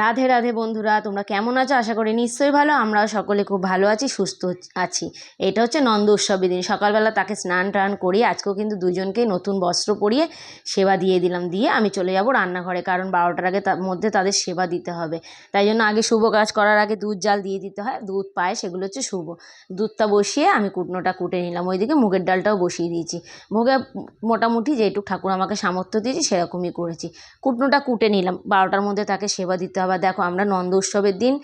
রাধে রাধে বন্ধুরা, তোমরা কেমন আছো? আশা করি নিশ্চয়ই ভালো। আমরাও সকলে খুব ভালো আছি, সুস্থ আছি। এটা হচ্ছে নন্দ উৎসবের দিন সকালবেলা তাকে স্নান টান করিয়ে আজকেও কিন্তু দুজনকে নতুন বস্ত্র পরিয়ে সেবা দিয়ে দিলাম। দিয়ে আমি চলে যাব রান্নাঘরে, কারণ বারোটার আগে তার মধ্যে তাদের সেবা দিতে হবে। তাই জন্য আগে শুভ কাজ করার আগে দুধ, জাল দিয়ে দিতে হয়। দুধ পায় সেগুলো হচ্ছে শুভ। দুধটা বসিয়ে আমি কুটনোটা কুটে নিলাম। ওইদিকে মুগের ডালটাও বসিয়ে দিয়েছি। ভোগে মোটামুটি যেটুকু ঠাকুর আমাকে সামর্থ্য দিয়েছি, সেরকমই করেছি। কুটনোটা কুটে নিলাম। বারোটার মধ্যে তাকে সেবা দিতে হবে আর দেখো আমরা নন্দ উৎসবের দিন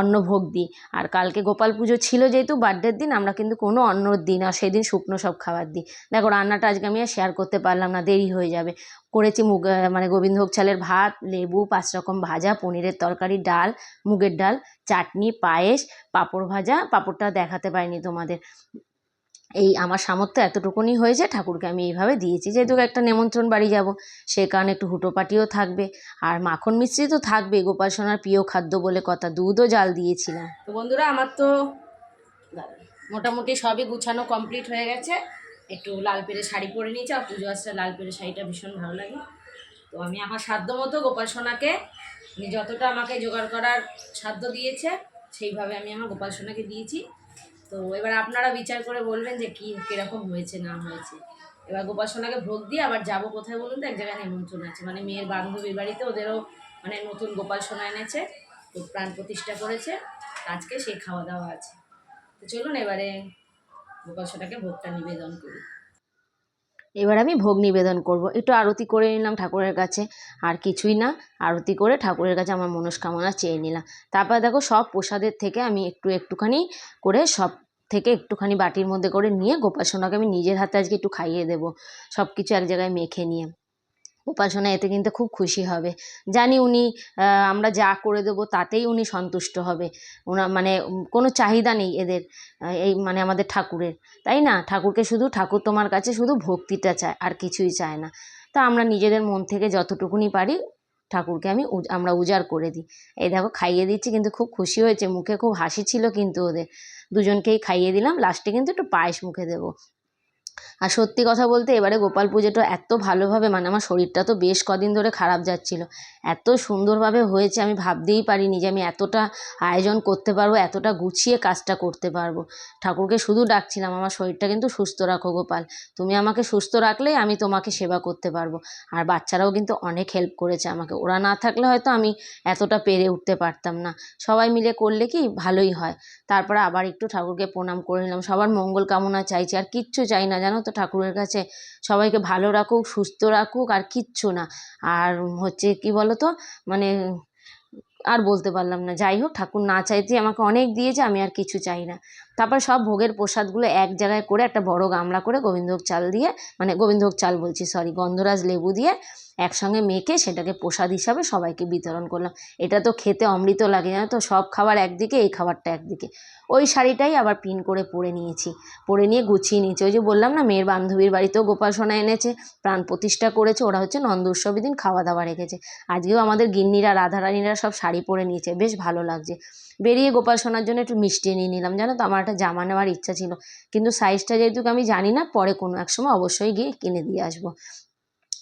অন্ন ভোগ দিই আর কালকে গোপাল পুজো ছিল যেহেতু বার্থডের দিন, আমরা কিন্তু কোনো অন্ন দিই না সেদিন শুকনো সব খাবার দিই। দেখো রান্নাটা আজকে আমি আর শেয়ার করতে পারলাম না, দেরি হয়ে যাবে। করেছি মুগ মানে গোবিন্দভোগ চালের ভাত, লেবু, পাঁচ রকম ভাজা, পনিরের তরকারি, ডাল, মুগের ডাল, চাটনি, পায়েস, পাঁপড় ভাজা। পাঁপড়টা দেখাতে পারিনি তোমাদের। এই আমার সামর্থ্য এতটুকুনি হয়েছে ঠাকুরকে আমি এইভাবে দিয়েছি যেহেতু একটা নেমন্ত্রণ বাড়ি যাব, সে কারণে একটু হুটোপাটিও থাকবে। আর মাখন মিশ্রি তো থাকবে, গোপাল সোনার প্রিয় খাদ্য বলে কথা, দুধও জাল দিয়েছিলাম। তো বন্ধুরা, আমার তো মোটামুটি সবই গুছানো কমপ্লিট হয়ে গেছে। একটু লাল পেরে শাড়ি পরে নিয়েছি, আর পুজো আসছে লাল পেরে শাড়িটা ভীষণ ভালো লাগে। তো আমি আমার সাধ্য মতো গোপাল সোনাকে যতটা আমাকে জোগাড় করার সাধ্য দিয়েছে, সেইভাবে আমি আমার গোপাল সোনাকে দিয়েছি। তো এবার আপনারা বিচার করে বলবেন যে কী, কীরকম হয়েছে, না হয়েছে। এবার গোপাসনাকে ভোগ দিয়ে আবার যাব কোথায় বলুন তো? এক জায়গায় নিমন্ত্রণ আছে। মানে মেয়ের বান্ধবীর বাড়িতে ওদেরও মানে নতুন গোপাল সোনা এনেছে, তো প্রাণ প্রতিষ্ঠা করেছে। আজকে সেই খাওয়া দাওয়া আছে। তো চলুন এবারে গোপাল সোনাকে ভোগটা নিবেদন করি। এবার আমি ভোগ নিবেদন করব। একটু আরতি করে নিলাম ঠাকুরের কাছে। আর কিছুই না, আরতি করে ঠাকুরের কাছে আমার মনস্কামনা চেয়ে নিলাম। তারপর দেখো সব প্রসাদের থেকে আমি একটু একটুখানি করে সব থেকে একটুখানি বাটির মধ্যে করে নিয়ে গোপাল সোনাকে আমি নিজের হাতে আজকে একটু খাইয়ে দেবো। সব কিছু এক জায়গায় মেখে নিয়ে। গোপাল সোনা এতে কিন্তু খুব খুশি হবে। জানি উনি আমরা যা করে দেবো তাতেই উনি সন্তুষ্ট হবে। ওনার মানে কোনো চাহিদা নেই এদের এই মানে আমাদের ঠাকুরের। তাই না? ঠাকুরকে শুধু, ঠাকুর তোমার কাছে শুধু ভক্তিটা চায়, আর কিছুই চায় না। তা আমরা নিজেদের মন থেকে যতটুকুনি পারি, ঠাকুরকে আমি আমরা উজাড় করে দিই। এই দেখো, খাইয়ে দিচ্ছি, কিন্তু খুব খুশি হয়েছে। মুখে খুব হাসি ছিল কিন্তু ওদের। দুজনকেই খাইয়ে দিলাম, লাস্টে কিন্তু একটু পায়েস মুখে দেবো। আর সত্যি কথা বলতে এবারে গোপাল পুজোটা এত ভালোভাবে মানে আমার শরীরটা তো বেশ কদিন ধরে খারাপ যাচ্ছিল। এত সুন্দরভাবে হয়েছে আমি ভাবতেই পারিনি যে আমি এতটা আয়োজন করতে পারব, এতটা গুছিয়ে কাজটা করতে পারব। ঠাকুরকে শুধু ডাকছিলাম, আমার শরীরটা কিন্তু সুস্থ রাখো গোপাল। তুমি আমাকে সুস্থ রাখলেই আমি তোমাকে সেবা করতে পারব। আর বাচ্চারাও কিন্তু অনেক হেল্প করেছে আমাকে। ওরা না থাকলে হয়তো আমি এতটা পেরে উঠতে পারতাম না। সবাই মিলে করলে কি ভালোই হয়। তারপরে আবার একটু ঠাকুরকে প্রণাম করে নিলাম। সবার মঙ্গল কামনা চাইছি। আর কিচ্ছু চাই না, জানো তো? ঠাকুরের কাছে। সবাইকে ভালো রাখুক, সুস্থ রাখুক, আর কিচ্ছু না। আর হচ্ছে কি বলো তো মানে আর বলতে পারলাম না। যাই হোক, ঠাকুর না চাইতে আমাকে অনেক দিয়েছে, আমি আর কিছু চাই না। তারপর সব ভোগের প্রসাদগুলো এক জায়গায় করে একটা বড় গামলা করে গোবিন্দভোগ চাল দিয়ে মানে গোবিন্দভোগ চাল বলছি সরি গন্ধরাজ লেবু দিয়ে একসঙ্গে মেখে সেটাকে প্রসাদ হিসাবে সবাইকে বিতরণ করলাম। এটা তো খেতে অমৃত লাগে, জানো তো? সব খাবার একদিকে, এই খাবারটা একদিকে। ওই শাড়িটাই আবার পিন করে পরে নিয়েছি। পরে নিয়ে গুছিয়ে নিয়েছি। ওই যে বললাম না, মেয়ের বান্ধবীর বাড়িতেও গোপাল সোনা এনেছে, প্রাণ প্রতিষ্ঠা করেছে, ওরা হচ্ছে নন্দ উৎসবের দিন খাওয়া দাওয়া রেখেছে। আজকেও আমাদের গিন্নিরা, রাধারানীরা সব শাড়ি পরে নিয়েছে। বেশ ভালো লাগছে। বেরিয়ে গোপাল সোনার জন্য একটু মিষ্টি নিয়ে নিলাম, জানো তো? আমার একটা জামা নেওয়ার ইচ্ছা ছিল। কিন্তু সাইজটা যেহেতু আমি জানি না, পরে কোনো এক সময় অবশ্যই গিয়ে কিনে দিয়ে আসব।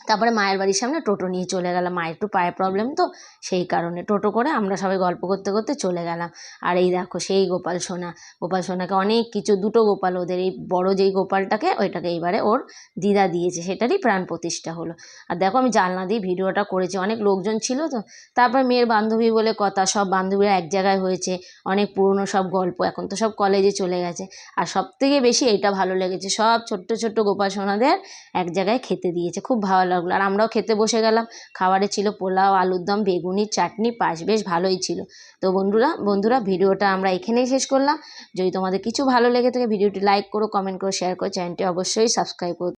তারপরে মায়ের বাড়ির সামনে টোটো নিয়ে চলে গেলাম। মায়ের একটু পায়ের প্রবলেম তো সেই কারণে টোটো করে আমরা সবাই গল্প করতে করতে চলে গেলাম। আর এই দেখো সেই গোপাল সোনা, গোপাল সোনাকে অনেক কিছু, দুটো গোপাল ওদের, এই বড় যেই গোপালটাকে ওইটাকে এইবারে ওর দিদা দিয়েছে, সেটারই প্রাণ প্রতিষ্ঠা হলো। আর দেখো আমি জানলা দিয়ে ভিডিওটা করেছি, অনেক লোকজন ছিল তো, তারপর মেয়ের বান্ধবী বলে কথা, সব বান্ধবীরা এক জায়গায় হয়েছে, অনেক পুরনো সব গল্প, এখন তো সব কলেজে চলে গেছে। আর সব থেকে বেশি এইটা ভালো লেগেছে, সব ছোট্ট ছোট্ট গোপাল সোনাদের এক জায়গায় খেতে দিয়েছে, খুব ভালো লাগল আর আমরাও খেতে বসে গেলাম। খাবারে ছিল পোলাও, আলুর দম, বেগুনি, চাটনি পাশ বেশ ভালোই ছিল। তো বন্ধুরা বন্ধুরা, ভিডিওটা আমরা এখানেই শেষ করলাম। যদি তোমাদের কিছু ভালো লেগে থাকে, ভিডিওটি লাইক করো কমেন্ট করো শেয়ার করো চ্যানেলটি অবশ্যই সাবস্ক্রাইব করো।